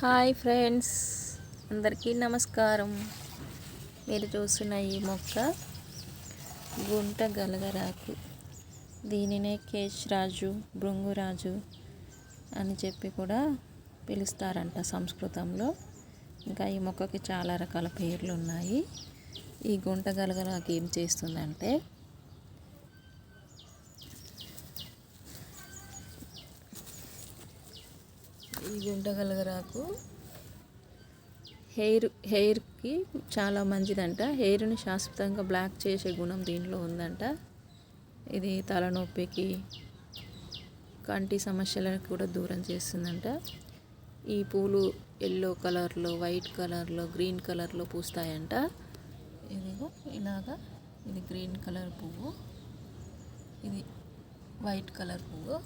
Hi friends అందరికీ నమస్కారం. మీరు చూస్తున్న ఈ మొక్క గుంట గలగరాకు. దీనినే కేష్ రాజు భృంగురాజు అని చెప్పి కూడా పిలుస్తారంట సంస్కృతంలో. ఇంకా ఈ మొక్కకి చాలా రకాల పేర్లు ఉన్నాయి. ఈ గుంట గలగరాకు ఏం చేస్తుందంటే ఈ గుంటగలగరాకు హెయిర్ హెయిర్కి చాలా మంచిదంట. హెయిర్ని శాశ్వతంగా బ్లాక్ చేసే గుణం దీంట్లో ఉందంట. ఇది తలనొప్పికి కంటి సమస్యలను కూడా దూరం చేస్తుందంట. ఈ పూలు ఎల్లో కలర్లో వైట్ కలర్లో గ్రీన్ కలర్లో పూస్తాయంట. ఇదిగో ఇలాగా ఇది గ్రీన్ కలర్ పువ్వు. ఇది వైట్ కలర్ పువ్వు.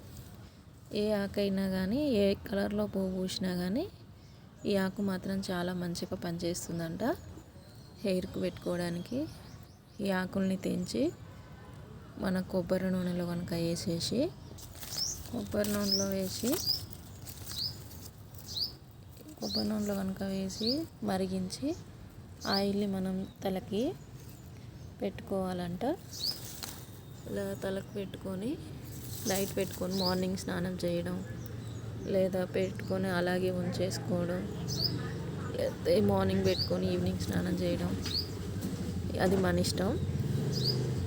ఏ ఆకైనా కానీ ఏ కలర్లో పువ్వు పూసినా కానీ ఈ ఆకు మాత్రం చాలా మంచిగా పనిచేస్తుందంట హెయిర్కు పెట్టుకోవడానికి. ఈ ఆకుల్ని తెంచి మన కొబ్బరి నూనెలో కనుక వేసేసి కొబ్బరి నూనెలో వేసి కొబ్బరి నూనెలో కనుక వేసి మరిగించి ఆయిల్ని మనం తలకి పెట్టుకోవాలంట. ఇలా తలకు పెట్టుకొని లైట్ పెట్టుకొని మార్నింగ్ స్నానం చేయడం లేదా పెట్టుకొని అలాగే ఉంచేసుకోవడం లేదా మార్నింగ్ పెట్టుకొని ఈవినింగ్ స్నానం చేయడం అది మన ఇష్టం.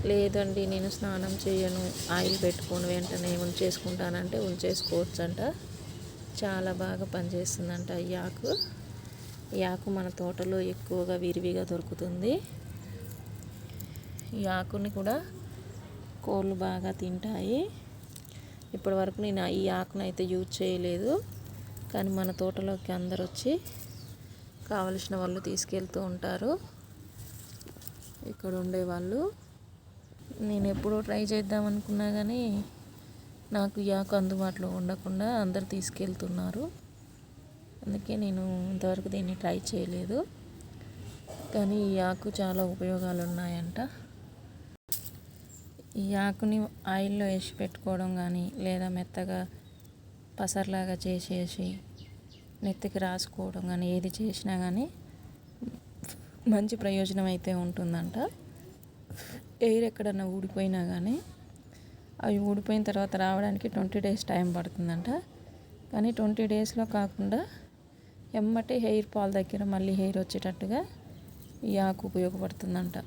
లేదండి నేను స్నానం చేయను ఆయిల్ పెట్టుకొని వెంటనే ఉంచేసుకుంటానంటే ఉంచేసుకోవచ్చు అంట చాలా బాగా పనిచేస్తుందంట ఈ ఆకు. ఈ ఆకు మన తోటలో ఎక్కువగా విరివిగా దొరుకుతుంది. ఈ ఆకుని కూడా కోళ్ళు బాగా తింటాయి. ఇప్పటి వరకు నేను ఈ ఆకును అయితే యూజ్ చేయలేదు. కానీ మన తోటలోకి అందరు వచ్చి కావలసిన వాళ్ళు తీసుకెళ్తూ ఉంటారు. ఇక్కడ ఉండేవాళ్ళు నేను ఎప్పుడూ ట్రై చేద్దాం అనుకున్నా కానీ నాకు ఈ ఆకు అందుబాటులో ఉండకుండా అందరు తీసుకెళ్తున్నారు. అందుకే నేను ఇంతవరకు దీన్ని ట్రై చేయలేదు. కానీ ఈ ఆకు చాలా ఉపయోగాలు ఉన్నాయంట. ఈ ఆకుని ఆయిల్లో వేసి పెట్టుకోవడం కానీ లేదా మెత్తగా పసర్లాగా చేసేసి నెత్తికి రాసుకోవడం కానీ ఏది చేసినా కానీ మంచి ప్రయోజనం అయితే ఉంటుందంట. ఎయిర్ ఎక్కడన్నా ఊడిపోయినా కానీ అవి ఊడిపోయిన తర్వాత రావడానికి ట్వంటీ డేస్ టైం పడుతుందంట. కానీ ట్వంటీ డేస్లో కాకుండా ఎమ్మటే హెయిర్ ఫాల్ దగ్గర మళ్ళీ హెయిర్ వచ్చేటట్టుగా ఈ ఆకు ఉపయోగపడుతుందంట.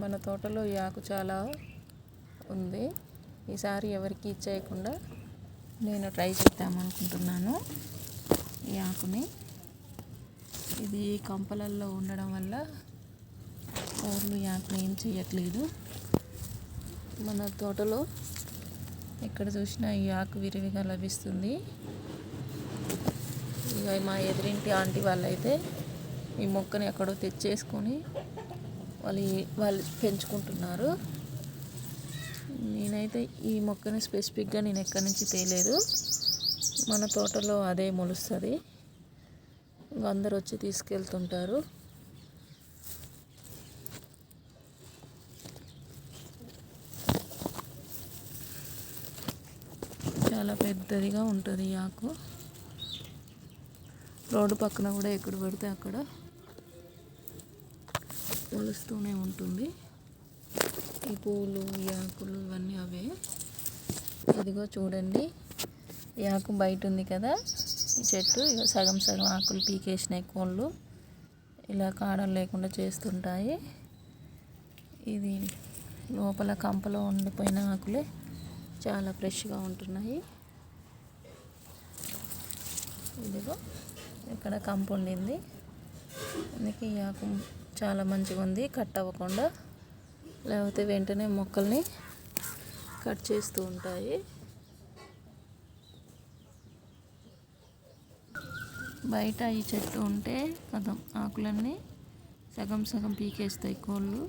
మన తోటలో ఈ ఆకు చాలా ఉంది. ఈసారి ఎవరికి ఇచ్చేయకుండా నేను ట్రై చేద్దామనుకుంటున్నాను ఈ ఆకుని. ఇది కంపలల్లో ఉండడం వల్ల కోళ్ళు ఈ ఆకుని ఏం చేయట్లేదు మన తోటలో ఎక్కడ చూసినా ఈ ఆకు విరివిగా లభిస్తుంది. ఇక మా ఎదురింటి ఆంటీ వాళ్ళైతే ఈ మొక్కని ఎక్కడో తెచ్చేసుకొని వాళ్ళు వాళ్ళు పెంచుకుంటున్నారు. నేనైతే ఈ మొక్కని స్పెసిఫిక్గా నేను ఎక్కడి నుంచి తేలేదు. మన తోటలో అదే మొలుస్తుంది. అందరు వచ్చి తీసుకెళ్తుంటారు. చాలా పెద్దదిగా ఉంటుంది ఆకు. రోడ్డు పక్కన కూడా ఎక్కడ పడితే అక్కడ మొలుస్తూనే ఉంటుంది. ఈ పూలు ఈ ఆకులు ఇవన్నీ అవే. ఇదిగో చూడండి. ఈ ఆకు బయట ఉంది కదా. ఈ చెట్టు ఇక సగం సగం ఆకులు పీకేసినాయి కోళ్ళు. ఇలా కాడలు లేకుండా చేస్తుంటాయి. ఇది లోపల కంపలో ఉండిపోయిన ఆకులే చాలా ఫ్రెష్గా ఉంటున్నాయి. ఇదిగో ఇక్కడ కంప ఉండింది. అందుకే ఈ ఆకు చాలా మంచిగా ఉంది. కట్ అవ్వకుండా లేకపోతే వెంటనే మొక్కల్ని కట్ చేస్తూ ఉంటాయి. బయట ఈ చెట్టు ఉంటే కథం ఆకులన్నీ సగం సగం పీకేస్తాయి కోళ్ళు.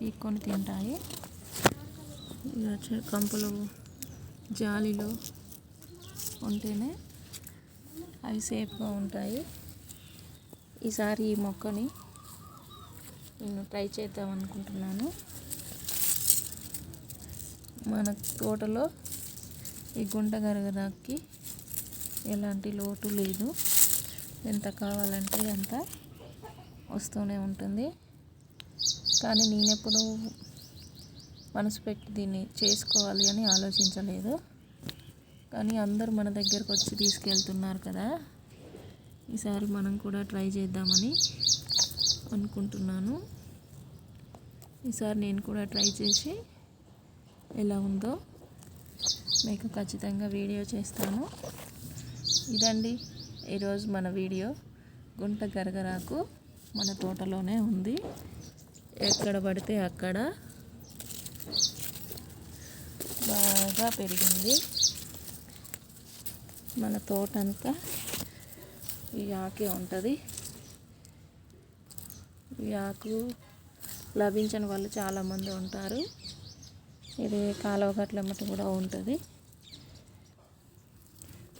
పీక్కొని తింటాయి. కంపలు జాలిలో ఉంటేనే అవి సేఫ్గా ఉంటాయి. ఈసారి ఈ మొక్కని నేను ట్రై చేద్దాం అనుకుంటున్నాను. మన తోటలో ఈ గుంట గరగరాకి ఎలాంటి లోటు లేదు. ఎంత కావాలంటే అంత వస్తూనే ఉంటుంది. కానీ నేనెప్పుడు మనసు పెట్టి దీన్ని చేసుకోవాలి అని ఆలోచించలేదు. కానీ అందరూ మన దగ్గరకు వచ్చి తీసుకెళ్తున్నారు కదా. ఈసారి మనం కూడా ట్రై చేద్దామని అనుకుంటున్నాను. ఈసారి నేను కూడా ట్రై చేసి ఎలా ఉందో మీకు ఖచ్చితంగా వీడియో చేస్తాను. ఇదండి ఈరోజు మన వీడియో. గుంట గరగరాకు మన తోటలోనే ఉంది. ఎక్కడ పడితే అక్కడ బాగా పెరిగింది. మన తోట అంతా ఈ ఆకే ఉంటుంది. ఈ ఆకు లభించని వాళ్ళు చాలామంది ఉంటారు. ఇది కాలువ గట్లమ్మట కూడా ఉంటుంది.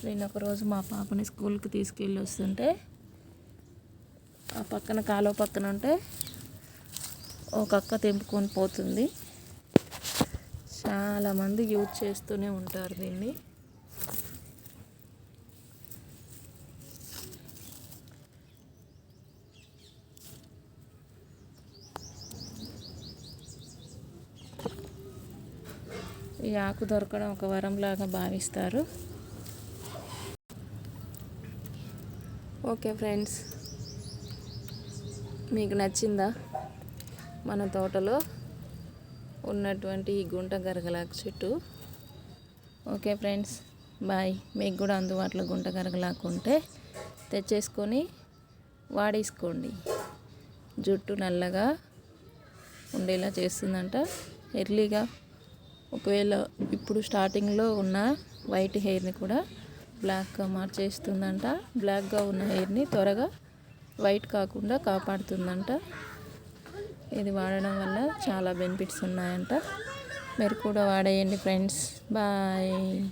నేను ఒకరోజు మా పాపని స్కూల్కి తీసుకెళ్ళి వస్తుంటే ఆ పక్కన కాలువ పక్కన ఉంటే ఒక అక్క తెంపుకొని పోతుంది. చాలామంది యూజ్ చేస్తూనే ఉంటారు దీన్ని. ఈ ఆకు దొరకడం ఒక వరంలాగా భావిస్తారు. ఓకే ఫ్రెండ్స్ మీకు నచ్చిందా? మన తోటలో ఉన్నటువంటి ఈ గుంట గరగలాకు చెట్టు. Okay friends bye. మీకు కూడా అందుబాటులో గుంట గరగలాకు ఉంటే తెచ్చేసుకొని వాడేసుకోండి. జుట్టు నల్లగా ఉండేలా చేస్తుందంట ఎర్లీగా. ఒకవేళ ఇప్పుడు స్టార్టింగ్లో ఉన్న వైట్ హెయిర్ని కూడా బ్లాక్గా మార్చేస్తుందంట. బ్లాక్గా ఉన్న హెయిర్ని త్వరగా వైట్ కాకుండా కాపాడుతుందంట. ఇది వాడడం వల్ల చాలా బెనిఫిట్స్ ఉన్నాయంట. మీరు కూడా వాడేయండి ఫ్రెండ్స్. బాయ్.